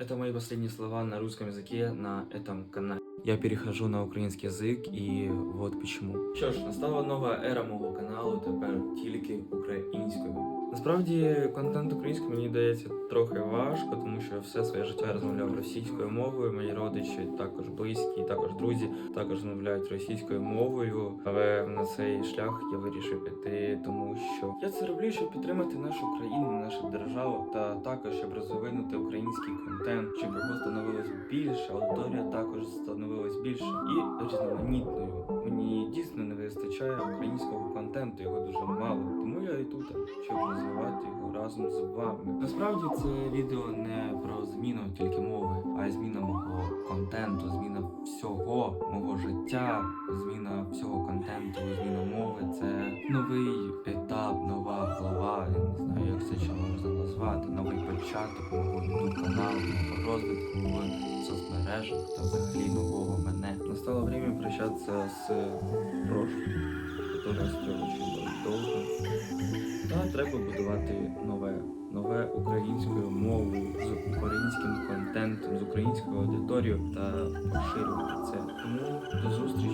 Это мои последние слова на русском языке на этом канале. Я перехожу на український язик і вот почему. Що ж, настала нова ера мого каналу, тепер тільки українською. Насправді контент українською мені дається трохи важко, тому що все своє життя я розмовляв російською мовою. Мої родичі також близькі, також друзі також розмовляють російською мовою. Але на цей шлях я вирішив піти, тому що я це роблю, щоб підтримати нашу країну, нашу державу, та також щоб розвинути український контент, щоб його становилось більше, аудиторія також становилась більше і різноманітною. Мені дійсно не вистачає українського контенту, його дуже мало. І тут, щоб розвивати його разом з вами. Насправді це відео не про зміну тільки мови, а й зміна мого контенту, зміна всього мого життя, зміна всього контенту, зміна мови. Це новий етап, нова глава. Я не знаю, як це ще можна назвати. Новий початок мого каналу, мого розвитку в соцмережах та взагалі нового мене. Настало время прощатися з прошлым, которое. Та треба будувати нове, нове українською мовою, з українським контентом, з українською аудиторією та поширювати це. Тому до зустрічі,